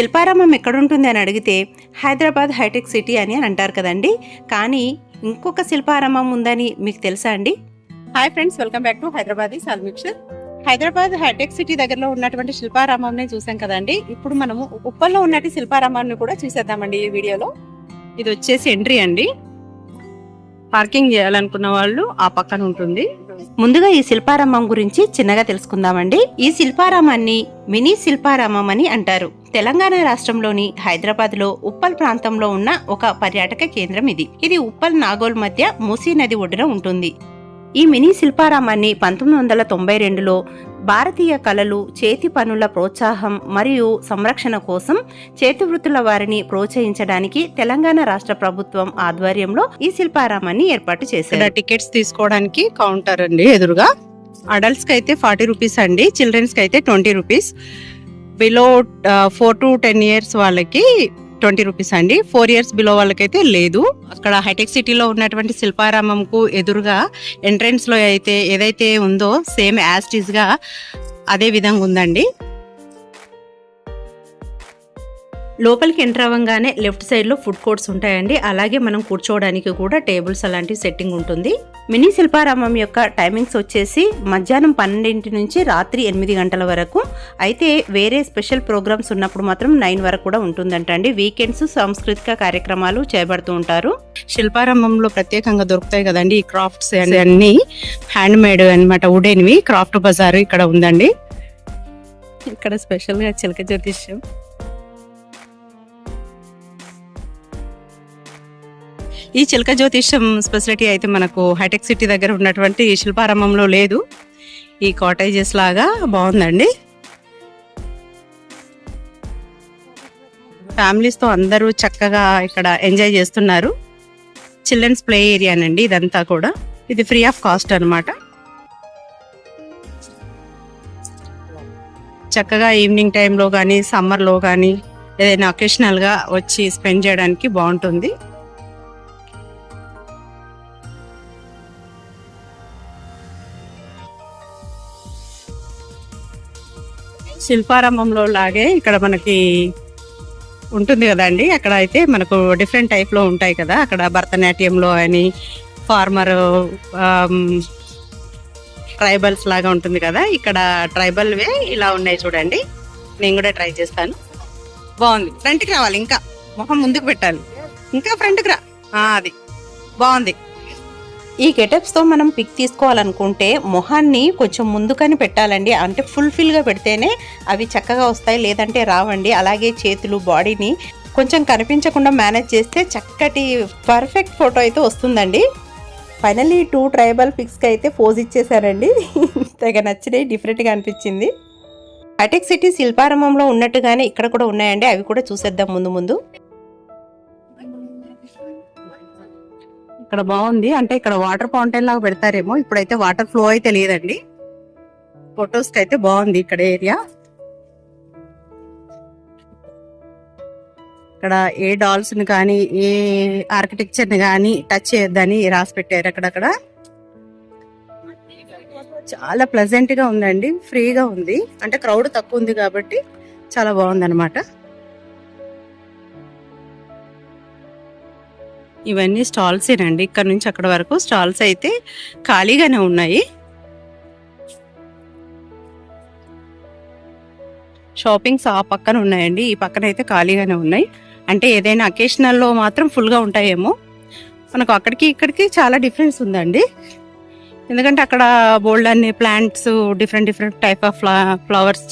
శిల్పారామం ఎక్కడుంటుంది అని అడిగితే హైదరాబాద్ హైటెక్ సిటీ అని అని అంటారు కదండి. కానీ ఇంకొక శిల్పారామం ఉందని మీకు తెలుసా అండి? Hi friends welcome back to Hyderabad సాల్ మిక్చర్ హైదరాబాద్ హైటెక్ సిటీ దగ్గరలో ఉన్నటువంటి శిల్పారామంని చూసాం కదండి. ఇప్పుడు మనము ఉప్పల్లో ఉన్నట్టు శిల్పారామాన్ని కూడా చూసేద్దామండి ఈ వీడియోలో. ఇది వచ్చేసి ఎంట్రీ అండి. పార్కింగ్ చేయాలనుకున్న వాళ్ళు ఆ పక్కన ఉంటుంది. ముందుగా ఈ శిల్పారామం గురించి చిన్నగా తెలుసుకుందామండి. ఈ శిల్పారామాన్ని మినీ శిల్పారామం అని అంటారు. తెలంగాణ రాష్ట్రంలోని హైదరాబాద్లో ఉప్పల్ ప్రాంతంలో ఉన్న ఒక పర్యాటక కేంద్రం ఇది. ఇది ఉప్పల్ నాగోల్ మధ్య మూసీ నది ఒడ్డున ఉంటుంది. ఈ మినీ శిల్పారామాన్ని పంతొమ్మిది వందల తొంభై రెండులో భారతీయ కళలు చేతి పనుల ప్రోత్సాహం మరియు సంరక్షణ కోసం చేతి వృత్తుల వారిని ప్రోత్సహించడానికి తెలంగాణ రాష్ట్ర ప్రభుత్వం ఆధ్వర్యంలో ఈ శిల్పారామాన్ని ఏర్పాటు చేశారు. టికెట్స్ తీసుకోవడానికి కౌంటర్ అండి ఎదురుగా. అడల్ట్స్కి అయితే ఫార్టీ రూపీస్ అండి చిల్డ్రన్స్కి అయితే twenty rupees. Below four to ten years వాళ్ళకి ట్వంటీ రూపీస్ అండి. ఫోర్ ఇయర్స్ బిలో వాళ్ళకైతే లేదు. అక్కడ హైటెక్ సిటీలో ఉన్నటువంటి శిల్పారామంకు ఎదురుగా ఎంట్రెన్స్లో అయితే ఏదైతే ఉందో సేమ్ యాస్టీస్గా అదే విధంగా ఉందండి. లోపలికి ఎంటర్ అవ్వగానే లెఫ్ట్ సైడ్లో ఫుడ్ కోర్ట్స్ ఉంటాయండి. అలాగే మనం కూర్చోవడానికి కూడా టేబుల్స్ అలాంటి సెట్టింగ్ ఉంటుంది. మినీ శిల్పారామం యొక్క టైమింగ్స్ వచ్చేసి మధ్యాహ్నం పన్నెండింటి నుంచి రాత్రి ఎనిమిది గంటల వరకు. అయితే వేరే స్పెషల్ ప్రోగ్రామ్స్ ఉన్నప్పుడు మాత్రం నైన్ వరకు కూడా ఉంటుందంట అండి వీకెండ్స్ సాంస్కృతిక కార్యక్రమాలు చేపడుతూ ఉంటారు. శిల్పారామంలో ప్రత్యేకంగా దొరుకుతాయి కదండి ఈ క్రాఫ్ట్స్ అన్ని. హ్యాండ్ మేడ్ అనమాట వుడెన్వి క్రాఫ్ట్ బజార్ ఇక్కడ ఉందండి. ఇక్కడ స్పెషల్గా చిలక జ్యోతిష్యం. ఈ చిలక జ్యోతిష్యం స్పెసిలిటీ అయితే మనకు హైటెక్ సిటీ దగ్గర ఉన్నటువంటి శిల్పారంభంలో లేదు. ఈ కాటేజెస్ లాగా బాగుందండి. ఫ్యామిలీస్తో అందరూ చక్కగా ఇక్కడ ఎంజాయ్ చేస్తున్నారు. చిల్డ్రన్స్ ప్లే ఏరియానండి ఇదంతా కూడా. ఇది ఫ్రీ ఆఫ్ కాస్ట్ అనమాట చక్కగా ఈవినింగ్ టైంలో కానీ సమ్మర్లో కానీ ఏదైనా అకేషనల్గా వచ్చి స్పెండ్ చేయడానికి బాగుంటుంది. శిల్పారంభంలో లాగే ఇక్కడ మనకి ఉంటుంది కదండి. అక్కడ అయితే మనకు డిఫరెంట్ టైప్లో ఉంటాయి కదా. అక్కడ భరతనాట్యంలో అని ఫార్మర్ ట్రైబల్స్ um, లాగా ఉంటుంది కదా. ఇక్కడ ట్రైబల్ వే ఇలా ఉన్నాయి చూడండి. నేను కూడా ట్రై చేస్తాను. బాగుంది. ఫ్రంట్కి రావాలి ఇంకా. మొహం ముందుకు పెట్టాలి. ఇంకా ఫ్రంట్కి రా. అది. బాగుంది. ఈ గెటప్స్తో మనం పిక్ తీసుకోవాలనుకుంటే మొహాన్ని కొంచెం ముందుకని పెట్టాలండి. అంటే ఫుల్ఫిల్గా పెడితేనే అవి చక్కగా వస్తాయి. లేదంటే రావండి. అలాగే చేతులు బాడీని కొంచెం కనిపించకుండా మేనేజ్ చేస్తే చక్కటి పర్ఫెక్ట్ ఫోటో అయితే వస్తుందండి. ఫైనల్లీ టూ ట్రైబల్ పిక్స్కి అయితే పోజ్ ఇచ్చేసారండి. తెగ నచ్చినాయి డిఫరెంట్గా అనిపించింది. హైటెక్ సిటీ శిల్పారంభంలో ఉన్నట్టుగానే ఇక్కడ కూడా ఉన్నాయండి. అవి కూడా చూసేద్దాం ముందు ముందు. ఇక్కడ బాగుంది. అంటే ఇక్కడ వాటర్ ఫౌంటైన్ లాగా పెడతారేమో. ఇప్పుడైతే వాటర్ ఫ్లో అయితే లేదండి. ఫొటోస్కి అయితే బాగుంది ఇక్కడ ఏరియా. ఇక్కడ ఏ డాల్స్ని కానీ ఏ ఆర్కిటెక్చర్ని కానీ టచ్ చేయొద్దని రాసి పెట్టారు అక్కడక్కడ. చాలా ప్లెజెంట్గా ఉందండి. ఫ్రీగా ఉంది. అంటే క్రౌడ్ తక్కువ ఉంది కాబట్టి చాలా బాగుంది ఇవన్నీ స్టాల్స్ ఏనండి ఇక్కడ నుంచి అక్కడ వరకు స్టాల్స్ అయితే ఖాళీగానే ఉన్నాయి. షాపింగ్స్ ఆ పక్కన ఉన్నాయండి. ఈ పక్కన అయితే ఖాళీగానే ఉన్నాయి. అంటే ఏదైనా అకేషనల్లో మాత్రం ఫుల్గా ఉంటాయేమో. మనకు అక్కడికి ఇక్కడికి చాలా డిఫరెన్స్ ఉందండి. ఎందుకంటే అక్కడ బోల్డ్ అన్ని plants different different type of ఫ్లా flowers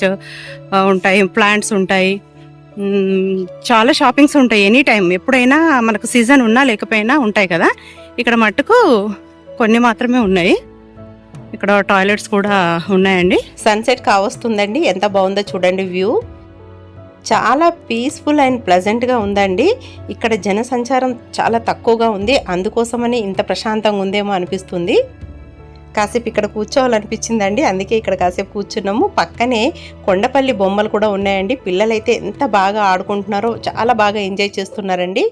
ఉంటాయి ప్లాంట్స్ ఉంటాయి. చాలా షాపింగ్స్ ఉంటాయి ఎనీ టైం. ఎప్పుడైనా మనకు సీజన్ ఉన్నా లేకపోయినా ఉంటాయి కదా. ఇక్కడ మట్టుకు కొన్ని మాత్రమే ఉన్నాయి. ఇక్కడ టాయిలెట్స్ కూడా ఉన్నాయండి. సన్సెట్ కావస్తుందండి. ఎంత బాగుందో చూడండి వ్యూ. చాలా పీస్ఫుల్ అండ్ ప్లెజెంట్గా ఉందండి. ఇక్కడ జనసంచారం చాలా తక్కువగా ఉంది. అందుకోసమని ఇంత ప్రశాంతంగా ఉందేమో అనిపిస్తుంది. కాసేపు ఇక్కడ కూర్చోవాలనిపించిందండి. అందుకే ఇక్కడ కాసేపు కూర్చున్నాము. పక్కనే కొండపల్లి బొమ్మలు కూడా ఉన్నాయండి. పిల్లలైతే ఎంత బాగా ఆడుకుంటున్నారో చాలా బాగా ఎంజాయ్ చేస్తున్నారండి.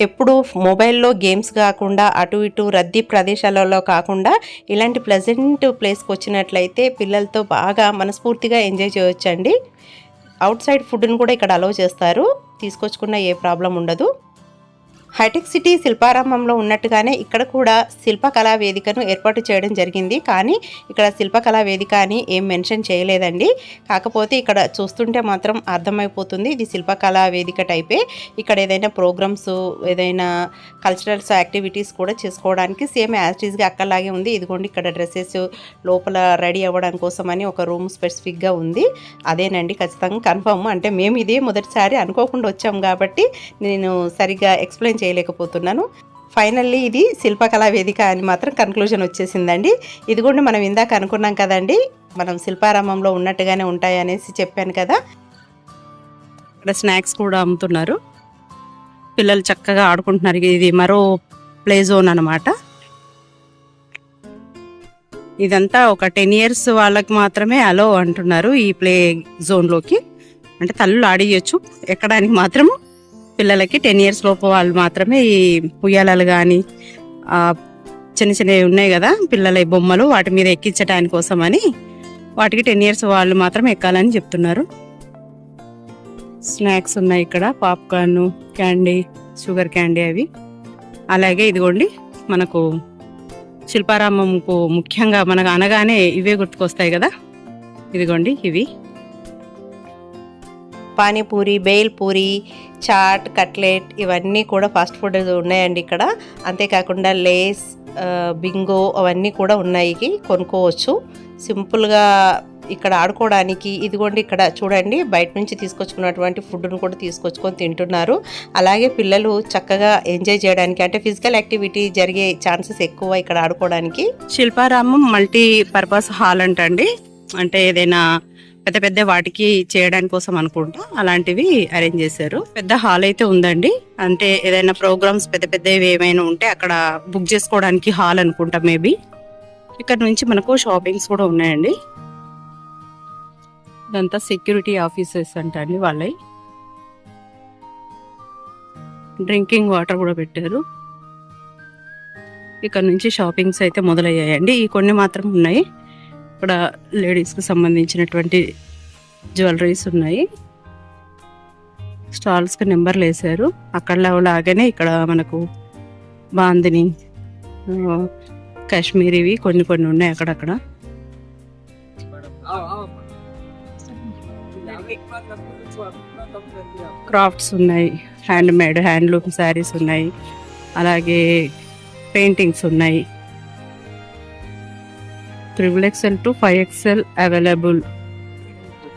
ఎప్పుడు మొబైల్లో గేమ్స్ కాకుండా అటు ఇటు రద్దీ ప్రదేశాలలో కాకుండా ఇలాంటి ప్లెజెంట్ ప్లేస్కి వచ్చినట్లయితే పిల్లలతో బాగా మనస్ఫూర్తిగా ఎంజాయ్ చేయొచ్చండి. అవుట్ సైడ్ ఫుడ్ని కూడా ఇక్కడ అలౌ చేస్తారు. తీసుకొచ్చుకున్న ఏ ప్రాబ్లం ఉండదు. హైటెక్ సిటీ శిల్పారంభంలో ఉన్నట్టుగానే ఇక్కడ కూడా శిల్పకళా వేదికను ఏర్పాటు చేయడం జరిగింది. కానీ ఇక్కడ శిల్పకళా వేదిక అని ఏం మెన్షన్ చేయలేదండి. కాకపోతే ఇక్కడ చూస్తుంటే మాత్రం అర్థమైపోతుంది. ఇది శిల్పకళా వేదిక టైపే. ఇక్కడ ఏదైనా ప్రోగ్రామ్స్ ఏదైనా కల్చరల్స్ యాక్టివిటీస్ కూడా చేసుకోవడానికి సేమ్ యాజ్టీస్గా అక్కలాగే ఉంది. ఇదిగోండి ఇక్కడ డ్రెస్సెస్ లోపల రెడీ అవ్వడం కోసమని ఒక రూమ్ స్పెసిఫిక్గా ఉంది. అదేనండి ఖచ్చితంగా కన్ఫర్మ్. అంటే మేము ఇదే మొదటిసారి అనుకోకుండా వచ్చాం కాబట్టి నేను సరిగ్గా ఎక్స్ప్లెయిన్ చేయలేకపోతున్నాను. ఫైనల్లీ ఇది శిల్పకళా వేదిక అని మాత్రం కన్క్లూజన్ వచ్చేసిందండి. ఇది కూడా మనం ఇందాక అనుకున్నాం కదండి మనం శిల్పారామంలో ఉన్నట్టుగానే ఉంటాయి అనేసి చెప్పాను కదా. ఇక్కడ స్నాక్స్ కూడా అమ్ముతున్నారు. పిల్లలు చక్కగా ఆడుకుంటున్నారు. ఇది మరో ప్లే జోన్ అనమాట ఇదంతా ఒక టెన్ ఇయర్స్ వాళ్ళకి మాత్రమే అలో అంటున్నారు ఈ ప్లే జోన్లోకి. అంటే తల్లులు ఆడియచ్చు. ఎక్కడానికి మాత్రం పిల్లలకి టెన్ ఇయర్స్ లోపు వాళ్ళు మాత్రమే ఈ ఉయ్యాలలు కానీ చిన్న చిన్నవి ఉన్నాయి కదా పిల్లల బొమ్మలు వాటి మీద ఎక్కించడానికి కోసమని వాటికి టెన్ ఇయర్స్ వాళ్ళు మాత్రం ఎక్కాలని చెప్తున్నారు. స్నాక్స్ ఉన్నాయి ఇక్కడ పాప్కార్న్ క్యాండీ షుగర్ క్యాండీ అవి. అలాగే ఇదిగోండి మనకు శిల్పారామంకు ముఖ్యంగా మనకు అనగానే ఇవే గుర్తుకొస్తాయి కదా. ఇదిగోండి ఇవి. పానీపూరి బేల్ పూరి చాట్ కట్లెట్ ఇవన్నీ కూడా ఫాస్ట్ ఫుడ్ ఉన్నాయండి ఇక్కడ. అంతేకాకుండా లేస్ బింగో అవన్నీ కూడా ఉన్నాయి కొనుక్కోవచ్చు. సింపుల్గా ఇక్కడ ఆడుకోవడానికి ఇదిగోండి ఇక్కడ చూడండి బయట నుంచి తీసుకొచ్చుకున్నటువంటి ఫుడ్ను కూడా తీసుకొచ్చుకొని తింటున్నారు. అలాగే పిల్లలు చక్కగా ఎంజాయ్ చేయడానికి అంటే ఫిజికల్ యాక్టివిటీ జరిగే ఛాన్సెస్ ఎక్కువ ఇక్కడ ఆడుకోవడానికి. శిల్పారామం మల్టీ పర్పస్ హాల్ అంటండి. అంటే ఏదైనా పెద్ద పెద్ద వాటికి చేయడానికి కోసం అనుకుంటా. అలాంటివి అరేంజ్ చేశారు. పెద్ద హాల్ అయితే ఉందండి. అంటే ఏదైనా ప్రోగ్రామ్స్ పెద్ద పెద్దవి ఏమైనా ఉంటే అక్కడ బుక్ చేసుకోవడానికి హాల్ అనుకుంటా మేబీ. ఇక్కడ నుంచి మనకు షాపింగ్స్ కూడా ఉన్నాయండి. ఇదంతా సెక్యూరిటీ ఆఫీసర్స్ అంటండి వాళ్ళవి డ్రింకింగ్ వాటర్ కూడా పెట్టారు. ఇక్కడ నుంచి షాపింగ్స్ అయితే మొదలయ్యాయండి. ఈ కొన్ని మాత్రం ఉన్నాయి. ఇక్కడ లేడీస్కి సంబంధించినటువంటి జ్యువెలరీస్ ఉన్నాయి. స్టాల్స్కి నెంబర్లు వేశారు అక్కడ లాగానే ఇక్కడ మనకు బాందిని ఆ, కాశ్మీరీవి కొన్ని కొన్ని ఉన్నాయి అక్కడక్కడ. క్రాఫ్ట్స్ ఉన్నాయి. హ్యాండ్ మేడ్ హ్యాండ్లూమ్ శారీస్ ఉన్నాయి. అలాగే పెయింటింగ్స్ ఉన్నాయి. Triple XL to five XL available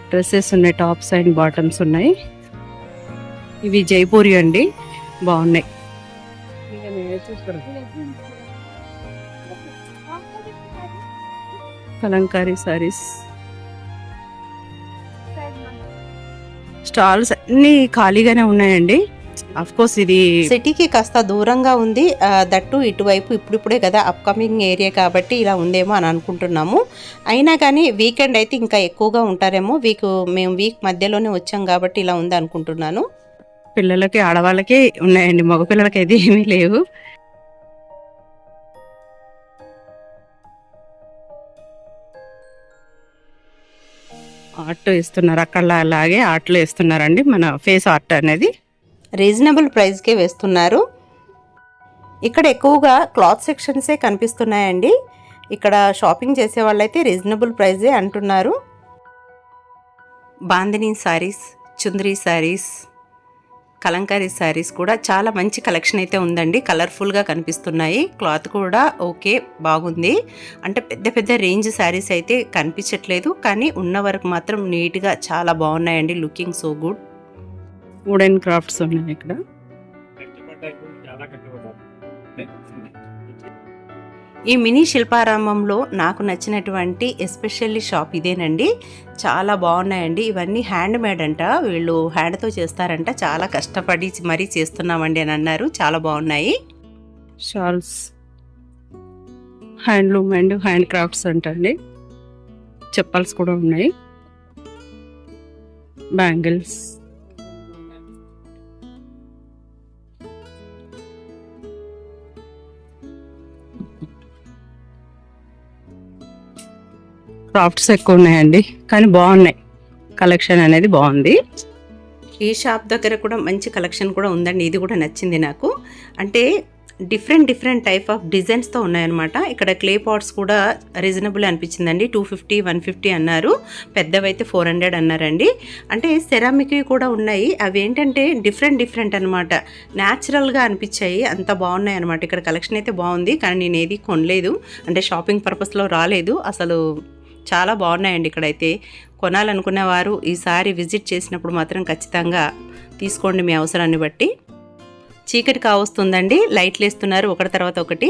dresses ఉన్నాయి టాప్స్ అండ్ బాటమ్స్ ఉన్నాయి. ఇవి జైపూరి అండి బాగున్నాయి. కలంకారీ సారీస్ స్టాల్స్ అన్ని ఖాళీగానే ఉన్నాయండి. అఫ్ కోర్స్ ఇది సిటీకి కాస్త దూరంగా ఉంది. దట్టు ఇటువైపు ఇప్పుడిప్పుడే కదా అప్కమింగ్ ఏరియా కాబట్టి ఇలా ఉందేమో అని అనుకుంటున్నాము. అయినా కానీ వీకెండ్ అయితే ఇంకా ఎక్కువగా ఉంటారేమో. వీక్ మేము వీక్ మధ్యలోనే వచ్చాం కాబట్టి ఇలా ఉంది అనుకుంటున్నాను. పిల్లలకి ఆడవాళ్ళకి ఉన్నాయండి. మగ పిల్లలకి అయితే ఏమీ లేవు. ఆర్ట్ ఇస్తున్నారు అక్కడ అలాగే ఆర్ట్లో ఇస్తున్నారండి మన ఫేస్ ఆర్ట్ అనేది. రీజనబుల్ ప్రైస్కే వేస్తున్నారు. ఇక్కడ ఎక్కువగా క్లాత్ సెక్షన్సే కనిపిస్తున్నాయండి. ఇక్కడ షాపింగ్ చేసే వాళ్ళైతే రీజనబుల్ ప్రైజే అంటున్నారు. బాందిని సారీస్ చుందరీ శారీస్ కలంకారీ శారీస్ కూడా చాలా మంచి కలెక్షన్ అయితే ఉందండి. కలర్ఫుల్గా కనిపిస్తున్నాయి. క్లాత్ కూడా ఓకే బాగుంది. అంటే పెద్ద పెద్ద రేంజ్ శారీస్ అయితే కనిపించట్లేదు. కానీ ఉన్న వరకు మాత్రం నీట్గా చాలా బాగున్నాయండి. Looking so good. Wooden crafts ఉన్నాయి ఇక్కడ. ఈ మినీ శిల్పారామంలో నాకు నచ్చినటువంటి ఎస్పెషల్లీ షాప్ ఇదేనండి. చాలా బాగున్నాయండి. ఇవన్నీ హ్యాండ్ మేడ్ అంట. వీళ్ళు హ్యాండ్తో చేస్తారంట. చాలా కష్టపడి మరీ చేస్తున్నామండి అని అన్నారు. చాలా బాగున్నాయి. Shawls handloom and hand crafts అంటండి. చెప్పల్స్ కూడా ఉన్నాయి. బ్యాంగిల్స్ క్రాఫ్ట్స్ ఎక్కువ ఉన్నాయండి కానీ బాగున్నాయి. కలెక్షన్ అనేది బాగుంది. ఈ షాప్ దగ్గర కూడా మంచి కలెక్షన్ కూడా ఉందండి ఇది కూడా నచ్చింది నాకు. అంటే డిఫరెంట్ డిఫరెంట్ టైప్ ఆఫ్ డిజైన్స్తో ఉన్నాయన్నమాట. ఇక్కడ క్లే పాట్స్ కూడా రీజనబుల్ అనిపించిందండి టూ ఫిఫ్టీ వన్ ఫిఫ్టీ అన్నారు. పెద్దవైతే ఫోర్ హండ్రెడ్ అన్నారండి. అంటే సెరామిక్వి కూడా ఉన్నాయి అవి ఏంటంటే డిఫరెంట్ డిఫరెంట్ అనమాట న్యాచురల్గా అనిపించాయి అంత బాగున్నాయి అనమాట ఇక్కడ కలెక్షన్ అయితే బాగుంది కానీ నేను ఏది కొనలేదు. అంటే షాపింగ్ పర్పస్లో రాలేదు అసలు చాలా బాగున్నాయండి ఇక్కడైతే. కొనాలనుకున్న వారు ఈసారి విజిట్ చేసినప్పుడు మాత్రం ఖచ్చితంగా తీసుకోండి మీ అవసరాన్ని బట్టి. చీకటి కావస్తుందండి లైట్లు వేస్తున్నారు ఒకటి తర్వాత ఒకటి.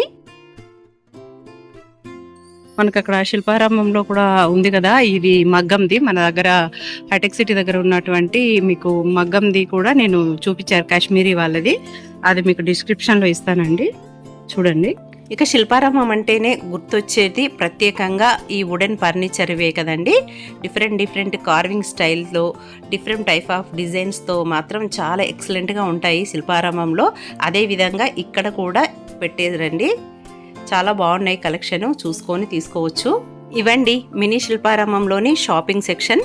మనకు అక్కడ శిల్పారంభంలో కూడా ఉంది కదా ఇది మగ్గంది. మన దగ్గర హైటెక్ సిటీ దగ్గర ఉన్నటువంటి మీకు మగ్గంది కూడా నేను చూపించారు కాశ్మీరీ వాళ్ళది. అది మీకు డిస్క్రిప్షన్లో ఇస్తానండి. చూడండి. ఇక శిల్పారామం అంటేనే గుర్తొచ్చేది ప్రత్యేకంగా ఈ వుడెన్ ఫర్నిచర్ ఇవే కదండి. డిఫరెంట్ డిఫరెంట్ కార్వింగ్ స్టైల్తో డిఫరెంట్ టైప్ ఆఫ్ డిజైన్స్తో మాత్రం చాలా ఎక్సలెంట్గా ఉంటాయి శిల్పారామంలో. అదేవిధంగా ఇక్కడ కూడా పెట్టేదండి. చాలా బాగున్నాయి కలెక్షన్ చూసుకొని తీసుకోవచ్చు. ఇవండి మినీ శిల్పారామంలోని షాపింగ్ సెక్షన్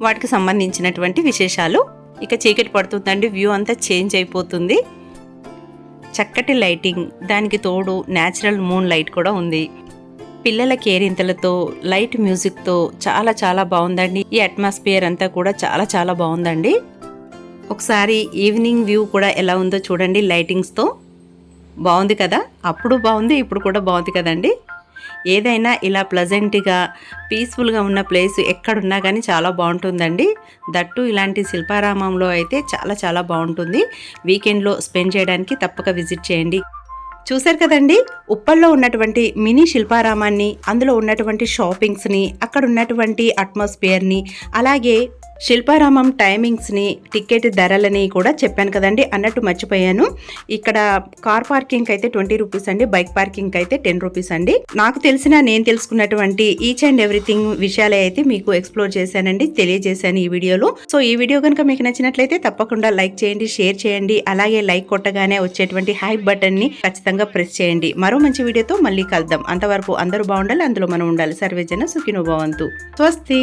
వాటికి సంబంధించినటువంటి విశేషాలు. ఇక చీకటి పడుతుందండి వ్యూ అంతా చేంజ్ అయిపోతుంది. చక్కటి లైటింగ్ దానికి తోడు న్యాచురల్ మూన్ లైట్ కూడా ఉంది. పిల్లల కేరింతలతో లైట్ మ్యూజిక్తో చాలా చాలా బాగుందండి. ఈ అట్మాస్ఫియర్ అంతా కూడా చాలా చాలా బాగుందండి. ఒకసారి ఈవినింగ్ వ్యూ కూడా ఎలా ఉందో చూడండి లైటింగ్స్తో. బాగుంది కదా? అప్పుడు బాగుంది ఇప్పుడు కూడా బాగుంది కదండి? ఏదైనా ఇలా ప్లజెంట్గా పీస్ఫుల్గా ఉన్న ప్లేస్ ఎక్కడున్నా కానీ చాలా బాగుంటుందండి. దట్టు ఇలాంటి శిల్పారామంలో అయితే చాలా చాలా బాగుంటుంది. వీకెండ్లో స్పెండ్ చేయడానికి తప్పక విజిట్ చేయండి. చూశారు కదండి? ఉప్పల్లో ఉన్నటువంటి మినీ శిల్పారామాన్ని అందులో ఉన్నటువంటి షాపింగ్స్ని అక్కడ ఉన్నటువంటి అట్మాస్ఫియర్ని అలాగే శిల్పారామం టైమింగ్స్ని టికెట్ ధరలని కూడా చెప్పాను కదండి. అన్నట్టు మర్చిపోయాను. ఇక్కడ కార్ పార్కింగ్ అయితే ట్వంటీ రూపీస్ అండి. బైక్ పార్కింగ్ అయితే టెన్ రూపీస్ అండి. నాకు తెలిసిన నేను తెలుసుకున్నటువంటి ఈచ్ అండ్ ఎవ్రీథింగ్ విషయాలే అయితే మీకు ఎక్స్ప్లోర్ చేశానండి తెలియజేశాను ఈ వీడియోలో. సో ఈ వీడియో కనుక మీకు నచ్చినట్లయితే తప్పకుండా లైక్ చేయండి షేర్ చేయండి అలాగే లైక్ కొట్టగానే వచ్చేటువంటి హైప్ బటన్ని ఖచ్చితంగా ప్రెస్ చేయండి. మరో మంచి వీడియోతో మళ్ళీ కలుద్దాం. అంతవరకు అందరూ బాగుండాలి అందులో మనం ఉండాలి. సర్వేజన సుఖినోభవంతు స్వస్తి!